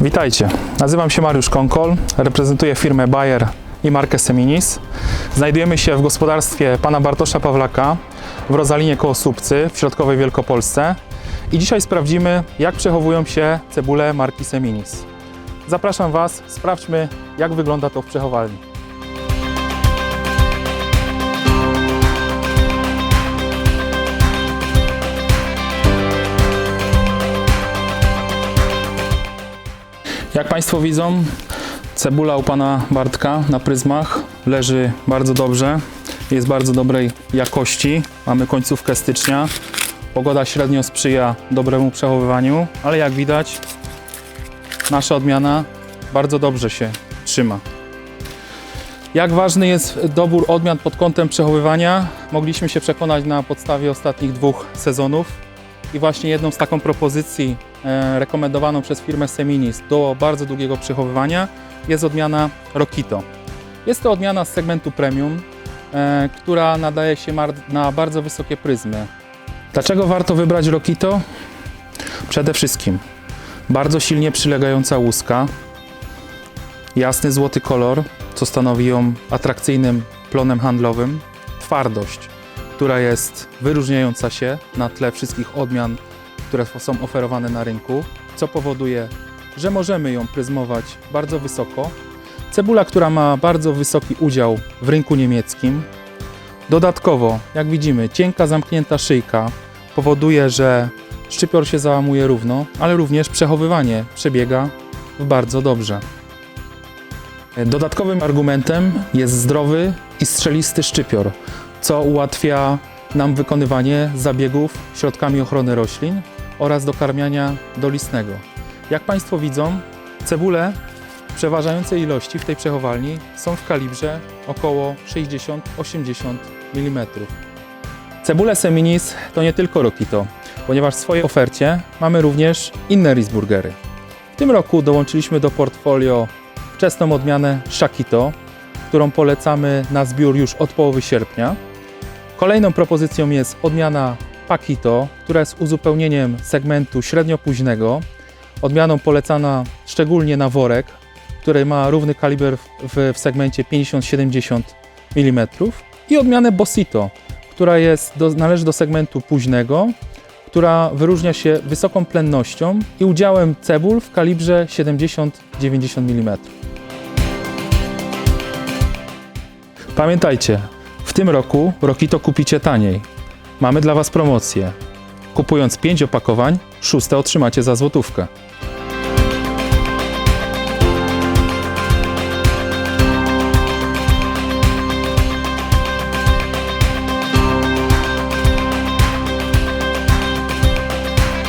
Witajcie, nazywam się Mariusz Konkol, reprezentuję firmę Bayer i markę Seminis. Znajdujemy się w gospodarstwie pana Bartosza Pawlaka w Rozalinie koło Słupcy w środkowej Wielkopolsce i dzisiaj sprawdzimy, jak przechowują się cebule marki Seminis. Zapraszam Was, sprawdźmy, jak wygląda to w przechowalni. Jak Państwo widzą, cebula u pana Bartka na pryzmach leży bardzo dobrze. Jest bardzo dobrej jakości. Mamy końcówkę stycznia. Pogoda średnio sprzyja dobremu przechowywaniu, ale jak widać, nasza odmiana bardzo dobrze się trzyma. Jak ważny jest dobór odmian pod kątem przechowywania, mogliśmy się przekonać na podstawie ostatnich dwóch sezonów. I właśnie jedną z taką propozycji rekomendowaną przez firmę Seminis do bardzo długiego przechowywania jest odmiana Rokito. Jest to odmiana z segmentu premium, e, która nadaje się na bardzo wysokie pryzmy. Dlaczego warto wybrać Rokito? Przede wszystkim bardzo silnie przylegająca łuska, jasny złoty kolor, co stanowi ją atrakcyjnym plonem handlowym, twardość, która jest wyróżniająca się na tle wszystkich odmian, które są oferowane na rynku, co powoduje, że możemy ją pryzmować bardzo wysoko. Cebula, która ma bardzo wysoki udział w rynku niemieckim. Dodatkowo, jak widzimy, cienka, zamknięta szyjka powoduje, że szczypior się załamuje równo, ale również przechowywanie przebiega bardzo dobrze. Dodatkowym argumentem jest zdrowy i strzelisty szczypior, co ułatwia nam wykonywanie zabiegów środkami ochrony roślin oraz dokarmiania dolistnego. Jak Państwo widzą, cebule w przeważającej ilości w tej przechowalni są w kalibrze około 60-80 mm. Cebule Seminis to nie tylko Rokito, ponieważ w swojej ofercie mamy również inne Risburgery. W tym roku dołączyliśmy do portfolio wczesną odmianę Shakito, którą polecamy na zbiór już od połowy sierpnia. Kolejną propozycją jest odmiana Pakito, która jest uzupełnieniem segmentu średnio-późnego. Odmianą polecana szczególnie na worek, który ma równy kaliber w, w segmencie 50-70 mm. I odmianę Bosito, która jest do, należy do segmentu późnego, która wyróżnia się wysoką plennością i udziałem cebul w kalibrze 70-90 mm. Pamiętajcie, w tym roku Rokito kupicie taniej. Mamy dla Was promocję. Kupując 5 opakowań, szóste otrzymacie za złotówkę.